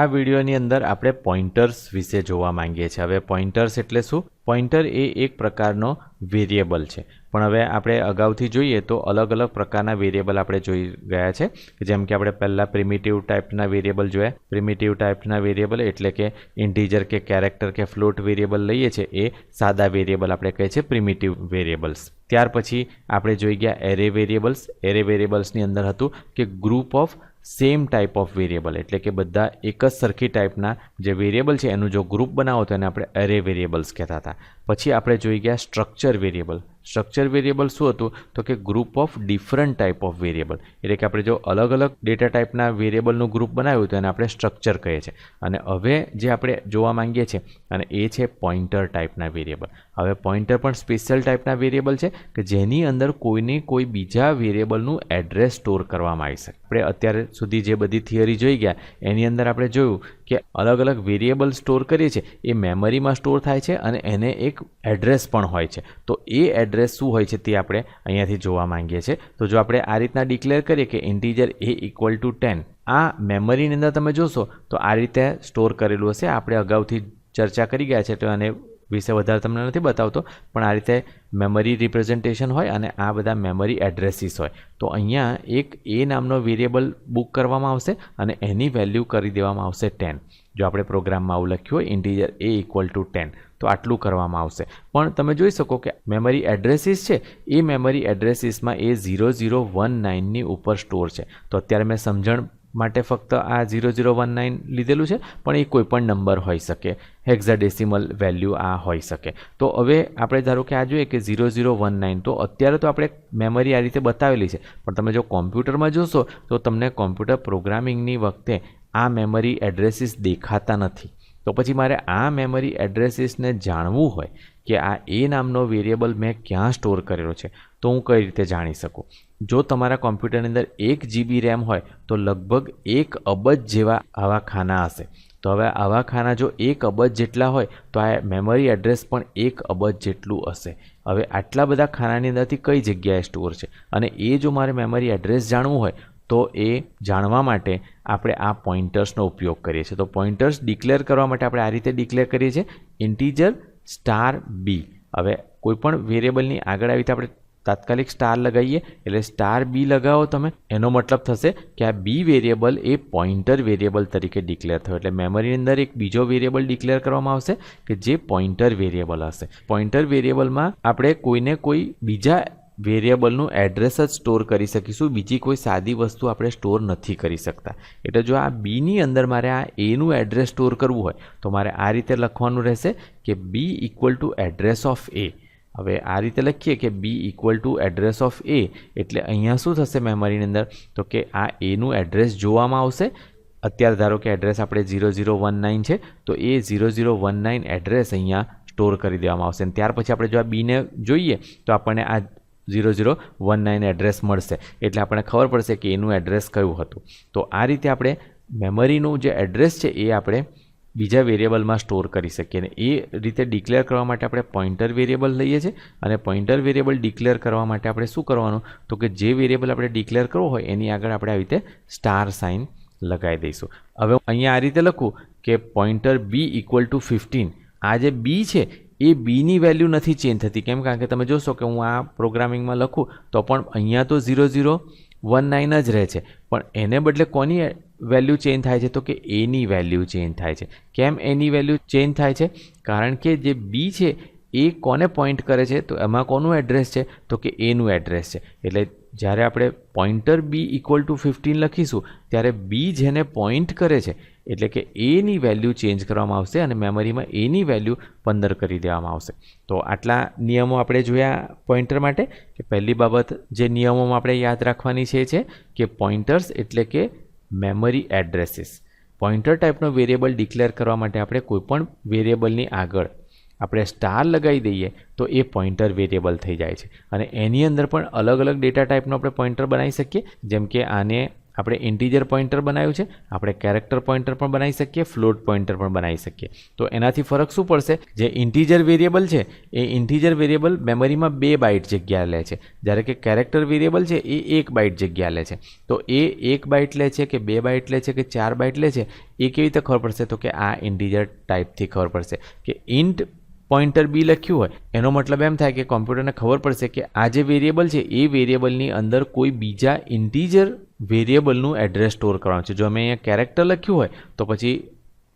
આ વિડીયોની અંદર આપણે પોઇન્ટર્સ વિશે જોવા માંગીએ છીએ. હવે પોઇન્ટર્સ એટલે શું? પોઇન્ટર એ એક પ્રકારનો વેરિયેબલ છે. પણ હવે આપણે અગાઉથી જોઈએ તો અલગ અલગ પ્રકારના વેરિયેબલ આપણે જોઈ ગયા છે. જેમ કે આપણે પહેલાં પ્રિમિટિવ ટાઈપના વેરિયેબલ જોયા. પ્રિમિટિવ ટાઈપના વેરિયેબલ એટલે કે ઇન્ટીજર કે કેરેક્ટર કે ફ્લોટ વેરિયેબલ લઈએ છીએ. એ સાદા વેરિયેબલ આપણે કહીએ છીએ પ્રિમિટિવ વેરિયેબલ્સ. ત્યાર પછી આપણે જોઈ ગયા એરે વેરિયેબલ્સ. એરે વેરિયેબલ્સની અંદર હતું કે group of same type of variable એટલે કે બધા એક જ સરખી ટાઈપના જે વેરિયેબલ છે, એનું જો ગ્રુપ બનાવો તો એને આપણે એરે વેરિયેબલ્સ કહેતા હતા. પછી આપણે જોઈ ગયા સ્ટ્રક્ચર વેરિયેબલ સ્ટ્રક્ચર વેરિયેબલ શું હતું? તો કે group of different type of variable એટલે કે આપણે જો અલગ અલગ ડેટા ટાઈપના વેરિયેબલનું ગ્રુપ બનાવ્યું તો એને આપણે સ્ટ્રક્ચર કહીએ છીએ. અને હવે જે આપણે જોવા માંગીએ છીએ, અને એ છે પોઈન્ટર ટાઈપના વેરિયેબલ હવે પોઇન્ટર પણ સ્પેશિયલ ટાઈપના વેરિયેબલ છે, કે જેની અંદર કોઈને કોઈ બીજા વેરિયેબલનું એડ્રેસ સ્ટોર કરવામાં આવી શકે. આપણે અત્યાર સુધી જે બધી થિયરી જોઈ ગયા, એની અંદર આપણે જોયું કે અલગ અલગ વેરિયેબલ સ્ટોર કરીએ છીએ, એ મેમરીમાં સ્ટોર થાય છે અને એને એક એડ્રેસ પણ હોય છે. તો એ એડ્રેસ શું હોય છે તે આપણે અહીંયાથી જોવા માંગીએ છીએ. તો જો આપણે આ રીતના ડિક્લેર કરીએ કે integer a equal to ten, આ મેમરીની અંદર તમે જોશો તો આ રીતે સ્ટોર કરેલું હશે. આપણે અગાઉથી ચર્ચા કરી ગયા છે તો આને વિશે વધારે તમને નથી બતાવતો, પણ આ રીતે મેમરી રિપ્રેઝન્ટેશન હોય અને આ બધા મેમરી એડ્રેસીસ હોય. તો અહીંયા એક એ નામનો વેરિયેબલ બુક કરવામાં આવશે અને એની વેલ્યુ કરી દેવામાં આવશે ટેન જો આપણે પ્રોગ્રામમાં આવું લખ્યું હોય integer a equal to ten તો આટલું કરવામાં આવશે. પણ તમે જોઈ શકો કે મેમરી એડ્રેસીસ છે, એ મેમરી એડ્રેસીસમાં એ ઝીરો ઝીરો વન નાઇનની ઉપર સ્ટોર છે. તો અત્યારે મેં સમજણ માટે ફક્ત આ ઝીરો ઝીરો વન નાઇન લીધેલું છે, પણ એ કોઈપણ નંબર હોઈ શકે. હેક્ઝાડેસિમલ વેલ્યુ આ હોઈ શકે. તો હવે આપણે ધારો કે આ જોઈએ કે ઝીરો ઝીરો વન નાઇન તો અત્યારે તો આપણે મેમરી આ રીતે બતાવેલી છે. પણ તમે જો કોમ્પ્યુટરમાં જોશો, તો તમને કોમ્પ્યુટર પ્રોગ્રામિંગની વખતે આ મેમરી એડ્રેસીસ દેખાતા નથી. તો પછી મારે આ મેમરી એડ્રેસીસને જાણવું હોય કે આ એ નામનો વેરિયેબલ મેં ક્યાં સ્ટોર કરેલો છે, તો હું કઈ રીતે જાણી શકું? જો તમારા કોમ્પ્યુટરની અંદર એક જીબી રેમ હોય, તો લગભગ એક અબજ જેવા આવા ખાના હશે. તો હવે આવા ખાના જો એક અબજ જેટલા હોય, તો આ મેમરી એડ્રેસ પણ એક અબજ જેટલું હશે. હવે આટલા બધા ખાનાની અંદરથી કઈ જગ્યાએ સ્ટોર છે? અને એ જો મારે મેમરી એડ્રેસ જાણવું હોય, તો એ જાણવા માટે આપણે આ પોઇન્ટર્સનો ઉપયોગ કરીએ છીએ. તો પોઇન્ટર્સ ડિક્લેર કરવા માટે આપણે આ રીતે ડિક્લેર કરીએ છીએ. Integer star b. હવે કોઈપણ વેરિયેબલની આગળ આવી રીતે આપણે તાત્કાલિક સ્ટાર લગાવીએ એટલે સ્ટાર બી લગાવો તમે. એનો મતલબ થશે કે આ બી વેરિયેબલ એ પોઇન્ટર વેરિયેબલ તરીકે ડિક્લેર થયો. એટલે મેમરીની અંદર એક બીજો વેરિયેબલ ડિક્લેર કરવામાં આવશે કે જે પોઇન્ટર વેરિયેબલ હશે. પોઇન્ટર વેરિયેબલમાં આપણે કોઈને કોઈ બીજા વેરિયેબલનું એડ્રેસ જ સ્ટોર કરી શકીશું. બીજી કોઈ સાદી વસ્તુ આપણે સ્ટોર નથી કરી શકતા. એટલે જો આ બીની અંદર મારે આ એનું એડ્રેસ સ્ટોર કરવું હોય, તો મારે આ રીતે લખવાનું રહેશે કે b equal to address of a હવે આ રીતે લખીએ કે b equal to address of a એટલે અહીંયા શું થશે મેમરીની અંદર? તો કે આ એનું એડ્રેસ જોવામાં આવશે. અત્યારે ધારો કે એડ્રેસ આપણે ઝીરો ઝીરો વન નાઇન છે, તો એ zero zero one nine address અહીંયા સ્ટોર કરી દેવામાં આવશે. અને ત્યાર પછી આપણે જો આ બીને જોઈએ, તો આપણને આ zero zero one nine address મળશે. એટલે આપણને ખબર પડશે કે એનું એડ્રેસ કયું હતું. તો આ રીતે આપણે મેમરીનું જે એડ્રેસ છે, એ આપણે બીજા વેરિયેબલમાં સ્ટોર કરી શકીએ અને એ રીતે ડિક્લેર કરવા માટે આપણે પોઇન્ટર વેરિયેબલ લઈએ છીએ અને પોઇન્ટર વેરિયેબલ ડિક્લેર કરવા માટે આપણે શું કરવાનું? તો કે જે વેરિયેબલ આપણે ડિક્લેર કરવો હોય એની આગળ આપણે આવી રીતે સ્ટાર સાઇન લગાવી દઈશું. હવે અહીંયા આ રીતે લખું કે pointer b equal to fifteen આ જે બી છે, એ બીની વેલ્યુ નથી ચેન્જ થતી. કેમ? કારણ કે તમે જોશો કે હું આ પ્રોગ્રામિંગમાં લખું તો પણ અહીંયા તો ઝીરો ઝીરો વન નાઇન જ રહે છે. પણ એને બદલે કોની વેલ્યુ ચેન્જ થાય છે? તો કે એની વેલ્યુ ચેન્જ થાય છે. કેમ એની વેલ્યુ ચેન્જ થાય છે? કારણ કે જે બી છે, એ કોને પોઈન્ટ કરે છે? તો એમાં કોનું એડ્રેસ છે? તો કે એનું એડ્રેસ છે. એટલે જ્યારે આપણે pointer b equal to fifteen લખીશું, ત્યારે બી જેને પોઈન્ટ કરે છે એટલે કે એની વેલ્યુ ચેન્જ કરવામાં આવશે અને મેમરીમાં એની વેલ્યુ પંદર કરી દેવામાં આવશે. તો આટલા નિયમો આપણે જોયા પોઇન્ટર માટે કે પહેલી બાબત જે નિયમોમાં આપણે યાદ રાખવાની છે છે કે પોઇન્ટર્સ એટલે કે મેમરી એડ્રેસીસ પોઇન્ટર ટાઈપનો વેરિયેબલ ડિક્લેર કરવા માટે આપણે કોઈપણ વેરિયેબલની આગળ આપણે સ્ટાર લગાવી દઈએ તો એ પોઇન્ટર વેરિયેબલ થઈ જાય છે. અને એની અંદર પણ અલગ અલગ ડેટા ટાઈપનો આપણે પોઇન્ટર બનાવી શકીએ, જેમ કે આને આપણે ઇન્ટીજર પોઇન્ટર બનાવ્યું છે, આપણે કેરેક્ટર પોઇન્ટર પણ બનાવી શકીએ, ફ્લોટ પોઇન્ટર પણ બનાવી શકીએ. તો એનાથી ફરક શું પડશે? જે ઇન્ટીજર વેરિયેબલ છે, એ ઇન્ટીજર વેરિયેબલ મેમરીમાં બે બાઇટ જગ્યા લે છે. જ્યારે કે કેરેક્ટર વેરિયેબલ છે, એ એક બાઇટ જગ્યા લે છે. તો એ એક બાઇટ લે છે કે બે બાઇટ લે છે કે ચાર બાઇટ લે છે, એ કેવી રીતે ખબર પડશે? તો કે આ ઇન્ટીજર ટાઈપથી ખબર પડશે કે ઇન્ટ પોઇન્ટર બી લખ્યું હોય, એનો મતલબ એમ થાય કે કોમ્પ્યુટરને ખબર પડશે કે આ જે વેરિયેબલ છે, એ વેરિયેબલની અંદર કોઈ બીજા ઇન્ટીજર વેરિયેબલનું એડ્રેસ સ્ટોર કરવાનું છે. જો અમે અહીંયા કેરેક્ટર લખ્યું હોય, તો પછી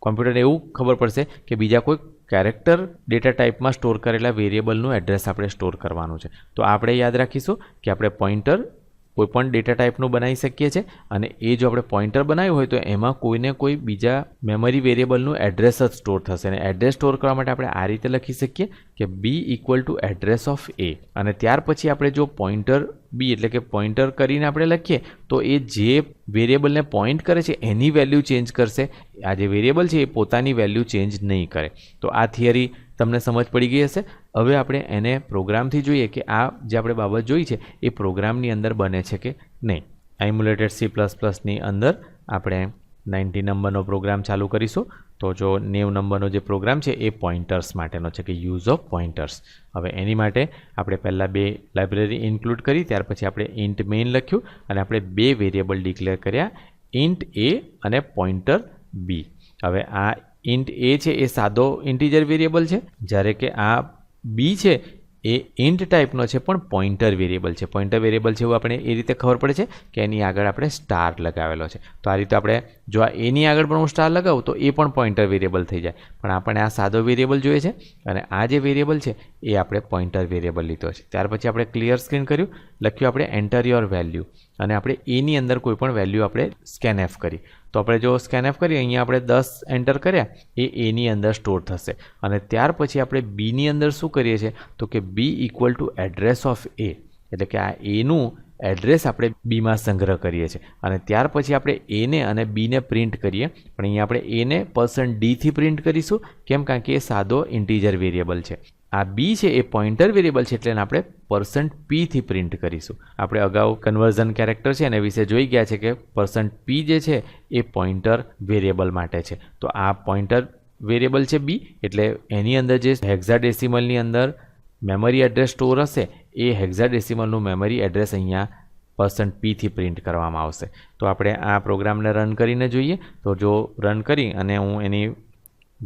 કોમ્પ્યુટરને એવું ખબર પડશે કે બીજા કોઈ કેરેક્ટર ડેટા ટાઈપમાં સ્ટોર કરેલા વેરિયેબલનું એડ્રેસ આપણે સ્ટોર કરવાનું છે. તો આપણે યાદ રાખીશું કે આપણે પોઇન્ટર કોઈપણ ડેટા ટાઈપનું બનાવી શકીએ છીએ. અને એ જો આપણે પોઇન્ટર બનાવ્યું હોય તો એમાં કોઈને કોઈ બીજા મેમરી વેરિયેબલનું એડ્રેસ જ સ્ટોર થશે. અને એડ્રેસ સ્ટોર કરવા માટે આપણે આ રીતે લખી શકીએ કે b equal to address of a અને ત્યાર પછી આપણે જો પોઇન્ટર બી એટલે કે પોઇન્ટર કરીને આપણે લખીએ, તો એ જે વેરિયેબલને પોઇન્ટ કરે છે, એની વેલ્યુ ચેન્જ કરશે. આ જે વેરિયેબલ છે, એ પોતાની વેલ્યુ ચેન્જ નહીં કરે. તો આ થિયરી તમને સમજ પડી ગઈ હશે. હવે આપણે એને પ્રોગ્રામથી જોઈએ કે આ જે આપણે બાબત જોઈ છે, એ પ્રોગ્રામની અંદર બને છે કે નહીં. એમ્યુલેટેડ સી પ્લસ પ્લસની અંદર આપણે નાઇન્ટી નંબરનો પ્રોગ્રામ ચાલુ કરીશું. તો જો નેવ નંબરનો જે પ્રોગ્રામ છે, એ પોઇન્ટર્સ માટેનો છે કે યુઝ ઓફ પોઇન્ટર્સ. હવે એની માટે આપણે પહેલાં બે લાઇબ્રેરી ઇન્ક્લુડ કરી, ત્યાર પછી આપણે ઇન્ટ મેઇન લખ્યું અને આપણે બે વેરિયેબલ ડિક્લેર કર્યા ઇન્ટ એ અને પોઇન્ટર બી હવે આ ઇન્ટ એ છે, એ સાદો ઇન્ટીજર વેરિયેબલ છે. જ્યારે કે આ બી છે, એ ઇન્ટ ટાઈપનો છે, પણ પોઈન્ટર વેરિયેબલ છે. પોઇન્ટર વેરિયેબલ છે એવું આપણે એ રીતે ખબર પડે છે કે એની આગળ આપણે સ્ટાર લગાવેલો છે. તો આ રીતે આપણે જો આ એની આગળ પણ હું સ્ટાર લગાવું તો એ પણ પોઇન્ટર વેરિયેબલ થઈ જાય. પણ આપણે આ સાદો વેરિયેબલ જોઈએ છે અને આ જે વેરિયેબલ છે એ આપણે પોઇન્ટર વેરિયેબલ લીધો છે. ત્યાર પછી આપણે ક્લિયર સ્ક્રીન કર્યું, લખ્યું આપણે એન્ટર યોર વેલ્યુ અને આપણે એની અંદર કોઈ પણ વેલ્યુ આપણે સ્કેન એફ કરી. તો આપણે જો સ્કેન એફ કરીએ, અહીંયા આપણે દસ એન્ટર કર્યા, એ એની અંદર સ્ટોર થશે. અને ત્યાર પછી આપણે બીની અંદર શું કરીએ છીએ? તો કે b equal to address of a એટલે કે આ એનું એડ્રેસ આપણે બીમાં સંગ્રહ કરીએ છીએ. અને ત્યાર પછી આપણે એને અને બીને પ્રિન્ટ કરીએ. પણ અહીંયા આપણે એને પર્સન્ટ ડીથી પ્રિન્ટ કરીશું. કેમ? કારણ કે એ સાદો ઇન્ટીજર વેરિયેબલ છે. આ બી છે, એ પોઇન્ટર વેરિયેબલ છે એટલે આપણે પર્સન્ટ પીથી પ્રિન્ટ કરીશું. આપણે અગાઉ કન્વર્ઝન કેરેક્ટર છે એના વિશે જોઈ ગયા છે કે પર્સન્ટ પી જે છે, એ પોઇન્ટર વેરિયેબલ માટે છે. તો આ પોઇન્ટર વેરિયેબલ છે બી એટલે એની અંદર જે હેક્ઝાડેસિમલની અંદર મેમરી એડ્રેસ સ્ટોર હશે, એ હેક્ઝાડેસિમલનું મેમરી એડ્રેસ અહીંયા પર્સન્ટ પીથી પ્રિન્ટ કરવામાં આવશે. તો આપણે આ પ્રોગ્રામને રન કરીને જોઈએ. તો જો રન કરી અને હું એની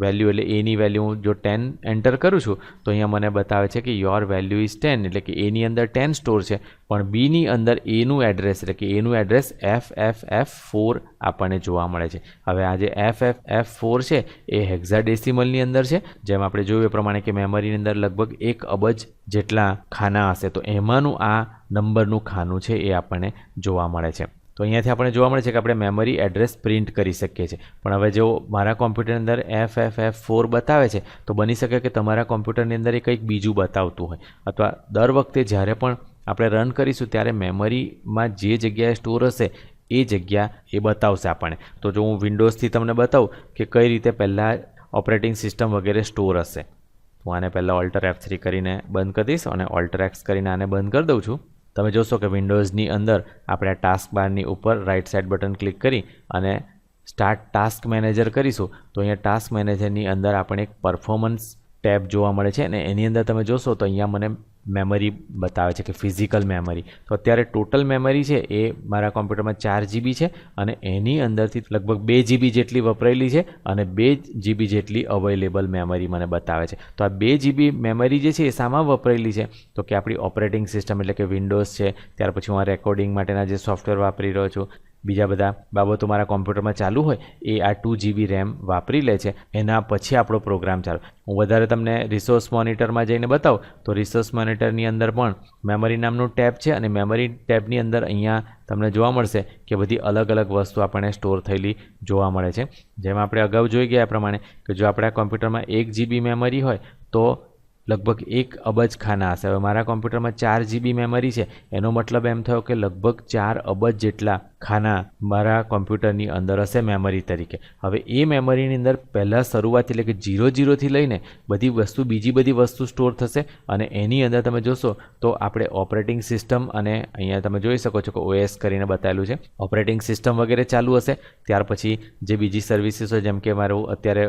વેલ્યુ એટલે એની વેલ્યુ જો ટેન એન્ટર કરું છું, તો અહીંયા મને બતાવે છે કે યોર વેલ્યુ ઇઝ ટેન એટલે કે એની અંદર ટેન સ્ટોર છે. પણ બીની અંદર એનું એડ્રેસ એટલે કે એનું address F F F four આપણને જોવા મળે છે. હવે આ જે એફ એફ એફ ફોર છે, એ હેક્ઝાડેસિમલની અંદર છે. જેમ આપણે જોયું એ પ્રમાણે કે મેમરીની અંદર લગભગ એક અબજ જેટલા ખાના હશે, તો એમાંનું આ નંબરનું ખાનું છે એ આપણને જોવા મળે છે. તો અહીંયાથી આપણે જોવા મળે છે કે આપણે મેમરી એડ્રેસ પ્રિન્ટ કરી શકીએ છીએ. પણ હવે જો મારા કોમ્પ્યુટરની અંદર એફ એફ એફ ફોર બતાવે છે, તો બની શકે કે તમારા કોમ્પ્યુટરની અંદર એ કંઈક બીજું બતાવતું હોય. અથવા દર વખતે જ્યારે પણ આપણે રન કરીશું, ત્યારે મેમરીમાં જે જગ્યાએ સ્ટોર હશે, એ જગ્યા એ બતાવશે આપણને. તો જો હું વિન્ડોઝથી તમને બતાવું કે કઈ રીતે પહેલાં ઓપરેટિંગ સિસ્ટમ વગેરે સ્ટોર હશે. હું આને પહેલાં ઓલ્ટર એફ થ્રી કરીને બંધ કરી દઈશ અને ઓલ્ટર એક્સ કરીને આને બંધ કરી દઉં છું. તમે જોશો કે વિન્ડોઝની અંદર આપણે આ ટાસ્ક બારની ઉપર રાઇટ સાઇડ બટન ક્લિક કરી અને સ્ટાર્ટ ટાસ્ક મેનેજર કરીશું, તો અહીંયા ટાસ્ક મેનેજરની અંદર આપણે એક પરફોર્મન્સ ટેબ જોવા મળે છે અને એની અંદર તમે જોશો તો અહીંયા મને મેમરી બતાવે છે કે ફિઝિકલ મેમરી તો અત્યારે ટોટલ મેમરી છે એ મારા કોમ્પ્યુટરમાં ચાર જીબી છે અને એની અંદરથી લગભગ બે જીબી જેટલી વપરાયેલી છે અને બે જીબી જેટલી અવેલેબલ મેમરી મને બતાવે છે. તો આ બે જીબી મેમરી જે છે એ શામાં વપરાયેલી છે? તો કે આપણી ઓપરેટિંગ સિસ્ટમ એટલે કે વિન્ડોઝ છે, ત્યાર પછી હું આ રેકોર્ડિંગ માટેના જે સોફ્ટવેર વાપરી રહ્યો છું બીજા બધા બાબતો મારા કોમ્પ્યુટરમાં ચાલુ હોય, એ આ ટુ જીબી રેમ વાપરી લે છે. એના પછી આપણો પ્રોગ્રામ ચાલુ. હું વધારે તમને રિસોર્સ મોનિટરમાં જઈને બતાવું, તો રિસોર્સ મોનિટરની અંદર પણ મેમરી નામનું ટેબ છે અને મેમરી ટેબની અંદર અહીંયા તમને જોવા મળશે કે બધી અલગ અલગ વસ્તુ આપણને સ્ટોર થયેલી જોવા મળે છે. જેમ આપણે અગાઉ જોઈ ગયા પ્રમાણે કે જો આપણા કોમ્પ્યુટરમાં એક જીબી મેમરી હોય, તો લગભગ એક અબજ ખાના હશે. હવે મારા કોમ્પ્યુટરમાં ચાર જીબી મેમરી છે. એનો મતલબ એમ થયો કે લગભગ ચાર અબજ જેટલા ખાના મારા કોમ્પ્યુટરની અંદર હશે મેમરી તરીકે. હવે એ મેમરીની અંદર પહેલાં શરૂઆત એટલે કે જીરો જીરોથી લઈને બધી વસ્તુ, બીજી બધી વસ્તુ સ્ટોર થશે અને એની અંદર તમે જોશો તો આપણે ઓપરેટિંગ સિસ્ટમ અને અહીંયા તમે જોઈ શકો છો કે ઓએસ કરીને બતાવેલું છે. ઓપરેટિંગ સિસ્ટમ વગેરે ચાલુ હશે. ત્યાર પછી જે બીજી સર્વિસીસ હોય જેમ કે મારું અત્યારે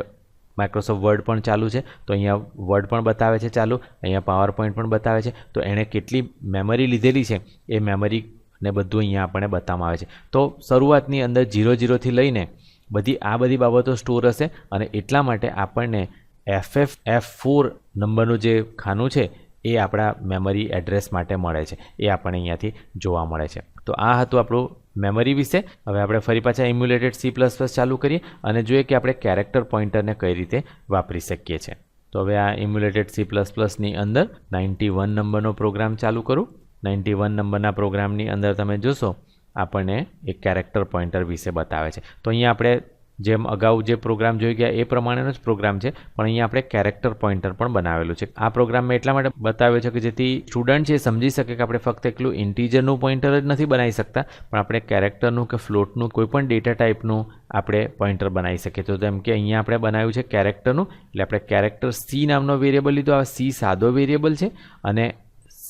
માઇક્રોસોફ્ટ વર્ડ પણ ચાલુ છે. તો અહીંયા વર્ડ પણ બતાવે છે ચાલુ, અહીંયા પાવર પોઈન્ટ પણ બતાવે છે. તો એણે કેટલી મેમરી લીધેલી છે એ મેમરી ને બધું અહીંયા આપણને બતાવવામાં આવે છે. તો શરૂઆતની અંદર જીરો જીરોથી લઈને બધી, આ બધી બાબતો સ્ટોર હશે અને એટલા માટે આપણને એફ એફ એફ ફોર નંબરનું જે ખાનું છે એ આપણા મેમરી એડ્રેસ માટે મળે છે. એ આપણને અહીંયાથી જોવા મળે છે. તો આ હતું આપણું મેમરી વિશે. હવે આપણે ફરી પાછા ઇમ્યુલેટેડ સી પ્લસ પ્લસ ચાલુ કરીએ અને જોઈએ કે આપણે કેરેક્ટર પોઇન્ટરને કઈ રીતે વાપરી શકીએ છીએ. તો હવે આ ઇમ્યુલેટેડ સી પ્લસ પ્લસની અંદર નાઇન્ટી વન નંબરનો પ્રોગ્રામ ચાલુ કરું. નાઇન્ટી વન નંબરના પ્રોગ્રામની અંદર તમે જોશો, આપણને એક કેરેક્ટર પોઇન્ટર વિશે બતાવે છે. તો અહીંયા આપણે જેમ અગાઉ જે પ્રોગ્રામ જોઈ ગયા, એ પ્રમાણેનો જ પ્રોગ્રામ છે, પણ અહીંયા આપણે કેરેક્ટર પોઇન્ટર પણ બનાવેલું છે. આ પ્રોગ્રામમાં એટલા માટે બતાવ્યો છે કે જેથી સ્ટુડન્ટ છે સમજી શકે કે આપણે ફક્ત એકલું ઇન્ટીજરનું પોઇન્ટર જ નથી બનાવી શકતા, પણ આપણે કેરેક્ટરનું કે ફ્લોટનું કોઈ પણ ડેટા ટાઈપનું આપણે પોઇન્ટર બનાવી શકીએ. તો જેમ કે અહીંયા આપણે બનાવ્યું છે કેરેક્ટરનું એટલે આપણે કેરેક્ટર સી નામનો વેરિયેબલ લીધો, આ સી સાદો વેરિયેબલ છે અને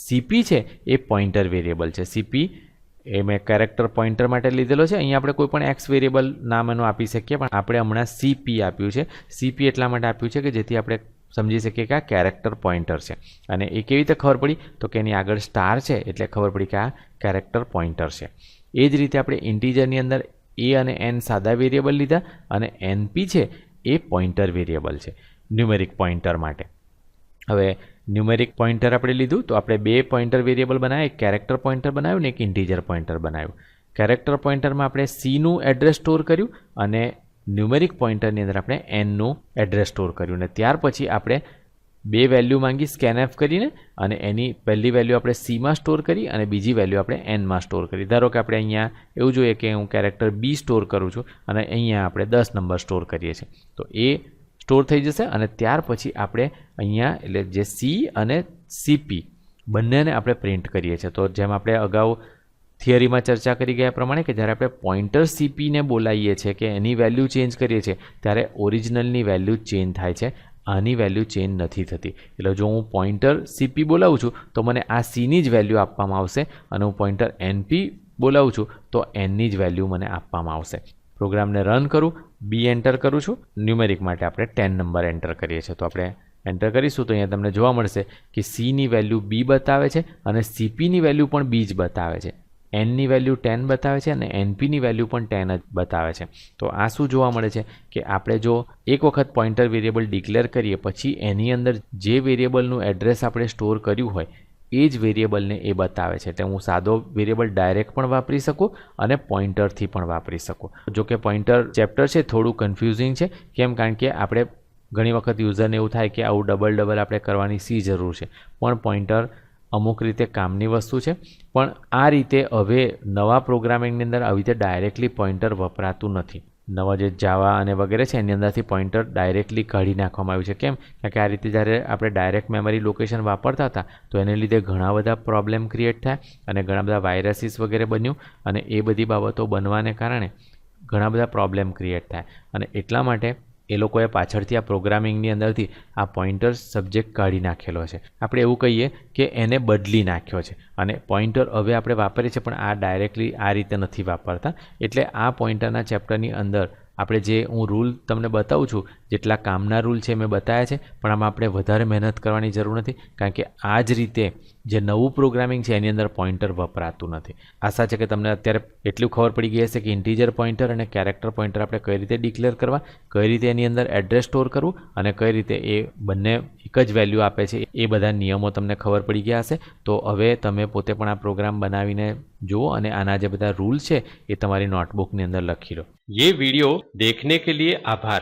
સીપી છે એ પોઇન્ટર વેરિયેબલ છે. સીપી એ મેં કેરેક્ટર પોઇન્ટર માટે લીધેલો છે. અહીંયા આપણે કોઈ પણ એક્સ વેરિયેબલ નામ એનું આપી શકીએ, પણ આપણે હમણાં સીપી આપ્યું છે. સીપી એટલા માટે આપ્યું છે કે જેથી આપણે સમજી શકીએ કે આ કેરેક્ટર પોઇન્ટર છે. અને એ કેવી રીતે ખબર પડી? તો કે એની આગળ સ્ટાર છે, એટલે ખબર પડી કે આ કેરેક્ટર પોઇન્ટર છે. એ જ રીતે આપણે ઇન્ટીજરની અંદર એ અને એન સાદા વેરિયેબલ લીધા અને એનપી છે, એ પોઇન્ટર વેરિયેબલ છે ન્યુમેરિક પોઇન્ટર માટે. હવે ન્યુમેરિક પોઇન્ટર આપણે લીધું, તો આપણે બે પોઇન્ટર વેરિયેબલ બનાવ્યા, એક કેરેક્ટર પોઈન્ટર બનાવ્યું ને એક ઇન્ટીજર પોઈન્ટર બનાવ્યું. કેરેક્ટર પોઇન્ટરમાં આપણે સીનું એડ્રેસ સ્ટોર કર્યું અને ન્યુમેરિક પોઇન્ટરની અંદર આપણે એનનું એડ્રેસ સ્ટોર કર્યું. અને ત્યાર પછી આપણે બે વેલ્યુ માંગી સ્કેનએફ કરીને અને એની પહેલી વેલ્યુ આપણે સીમાં સ્ટોર કરી અને બીજી વેલ્યુ આપણે એનમાં સ્ટોર કરી. ધારો કે આપણે અહીંયા એવું જોઈએ કે હું કેરેક્ટર બી સ્ટોર કરું છું અને અહીંયા આપણે દસ નંબર સ્ટોર કરીએ છીએ. તો એ સ્ટોર થઈ જશે અને ત્યાર પછી આપણે અહીંયા, એટલે જે સી અને સીપી બંનેને આપણે પ્રિન્ટ કરીએ છીએ. તો જેમ આપણે અગાઉ થિયરીમાં ચર્ચા કરી ગયા પ્રમાણે કે જ્યારે આપણે પોઇન્ટર સીપીને બોલાવીએ છીએ કે એની વેલ્યુ ચેન્જ કરીએ છીએ, ત્યારે ઓરિજિનલની વેલ્યુ ચેન્જ થાય છે. આની વેલ્યુ ચેન્જ નથી થતી. એટલે જો હું પોઇન્ટર સીપી બોલાવું છું, તો મને આ સીની જ વેલ્યુ આપવામાં આવશે અને હું પોઈન્ટર એનપી બોલાવું છું, તો એનની જ વેલ્યુ મને આપવામાં આવશે. પ્રોગ્રામને રન કરું બી એન્ટર કરું છું. ન્યુમેરિક માટે આપણે ટેન નંબર એન્ટર કરીએ છીએ. તો આપણે એન્ટર કરીશું તો અહીંયા તમને જોવા મળશે કે સીની વેલ્યુ બી બતાવે છે અને સીપીની વેલ્યુ પણ બી જ બતાવે છે. એનની વેલ્યુ ટેન બતાવે છે અને એનપીની વેલ્યુ પણ ટેન જ બતાવે છે. તો આ શું જોવા મળે છે? કે આપણે જો એક વખત પોઇન્ટર વેરિયેબલ ડિક્લેર કરીએ, પછી એની અંદર જે વેરિયેબલનું એડ્રેસ આપણે સ્ટોર કર્યું હોય એ જ વેરિયેબલને એ બતાવે છે. એટલે હું સાદો વેરિયેબલ ડાયરેક્ટ પણ વાપરી શકું અને પોઇન્ટરથી પણ વાપરી શકું. જો કે પોઈન્ટર ચેપ્ટર છે, થોડું કન્ફ્યુઝિંગ છે, કેમ કારણ કે આપણે ઘણી વખત યુઝરને એવું થાય કે આવું ડબલ ડબલ આપણે કરવાની સી જરૂર છે. પણ પોઇન્ટર અમુક રીતે કામની વસ્તુ છે. પણ આ રીતે હવે નવા પ્રોગ્રામિંગની અંદર આવી રીતે ડાયરેક્ટલી પોઈન્ટર વપરાતું નથી. નવા જે જાવા અને વગેરે છે, એની અંદરથી પોઇન્ટર ડાયરેક્ટલી કાઢી નાખવામાં આવ્યું છે. કેમ? કારણ કે આ રીતે જ્યારે આપણે ડાયરેક્ટ મેમરી લોકેશન વાપરતા હતા, તો એને લીધે ઘણા બધા પ્રોબ્લેમ ક્રિએટ થાય અને ઘણા બધા વાયરસીસ વગેરે બન્યું અને એ બધી બાબતો બનવાને કારણે ઘણા બધા પ્રોબ્લેમ ક્રિએટ થાય. અને એટલા માટે એ લોકોએ પાછળથી આ પ્રોગ્રામિંગની અંદરથી આ પોઇન્ટર સબ્જેક્ટ કાઢી નાખેલો છે. આપણે એવું કહીએ કે એને બદલી નાખ્યો છે. અને પોઇન્ટર હવે આપણે વાપરીએ છીએ, પણ આ ડાયરેક્ટલી આ રીતે નથી વાપરતા. એટલે આ પોઇન્ટરના ચેપ્ટરની અંદર આપણે જે હું રૂલ તમને બતાવું છું જેટલા કામના રૂલ છે મેં બતાવ્યા છે પણ આમાં આપણે વધારે મહેનત કરવાની જરૂર નથી કારણ કે આ જ રીતે જે નવું પ્રોગ્રામિંગ છે એની અંદર પોઇન્ટર વપરાતું નથી આશા છે કે તમને અત્યારે એટલું ખબર પડી ગઈ હશે કે ઇન્ટીજર પોઇન્ટર અને કેરેક્ટર પોઇન્ટર આપણે કઈ રીતે ડિક્લેર કરવા કઈ રીતે એની અંદર એડ્રેસ સ્ટોર કરવું અને કઈ રીતે એ બંને એક જ વેલ્યુ આપે છે એ બધા નિયમો તમને ખબર પડી ગયા હશે તો હવે તમે પોતે પણ આ પ્રોગ્રામ બનાવીને જુઓ અને આના જે બધા રૂલ છે એ તમારી નોટબુકની અંદર લખી લો ये वीडियो देखने के लिए आभार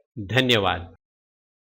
ધન્યવાદ.